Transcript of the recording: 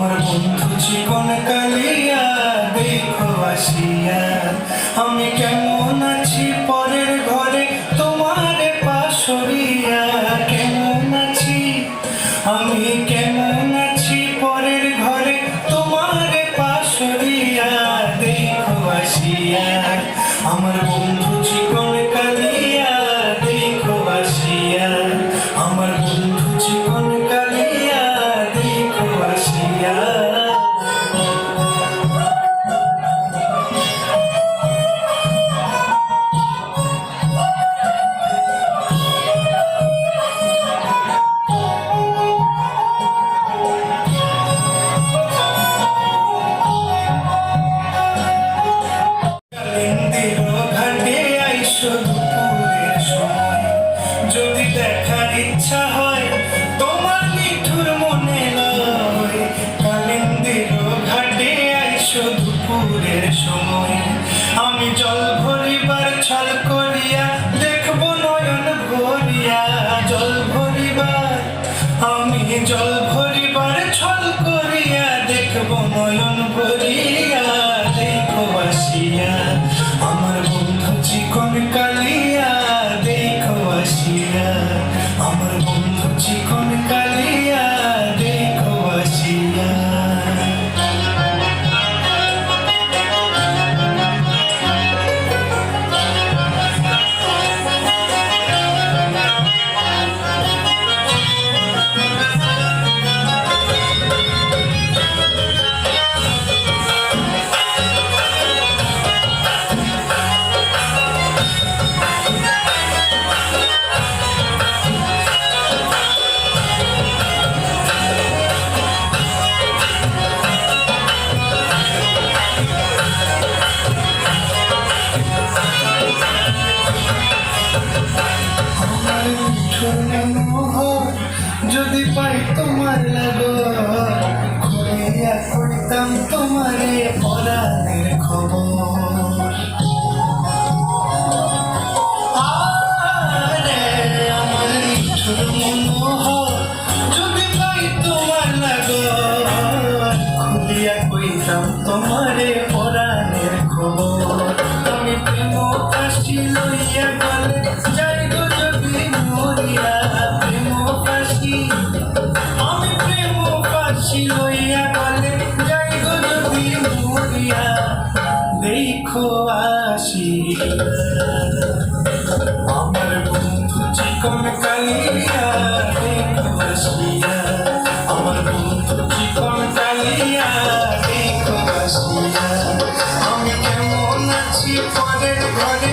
আমার বন্ধু জীবন কালিয়া, দেখো আসিয়া। আমি কেমন আছি পরের ঘরে, তোমার পাশরিয়া কেমন আছি? আমি কেমন আছি পরের ঘরে, তোমার পাশরিয়া দেখো আসিয়া। আমার বন্ধু আমি জল ভরিবার ছল করিয়া দেখব নয়ন ভরিয়া। জল ভরিবার, আমি জল ভরিবার ছল করিয়া দেখব নয়ন ভরিয়া। দেখো তোমার লাগর খুঁড়িয়া কইতাম তোমারে পরাণের খবর। আমার তোমার তোমারে পরাণের খবর। আমি প্রেম কাশি লইয়া খুশি হইয়া বলে, যাই গো যদি মরিয়া, দেখো আসি। আমার বন্ধু চিকন কালিয়া, দেখো আসিয়া। আমার বন্ধু চিকন কালিয়া, দেখো আসিয়া। আমি কেমন আছি পরের ঘরে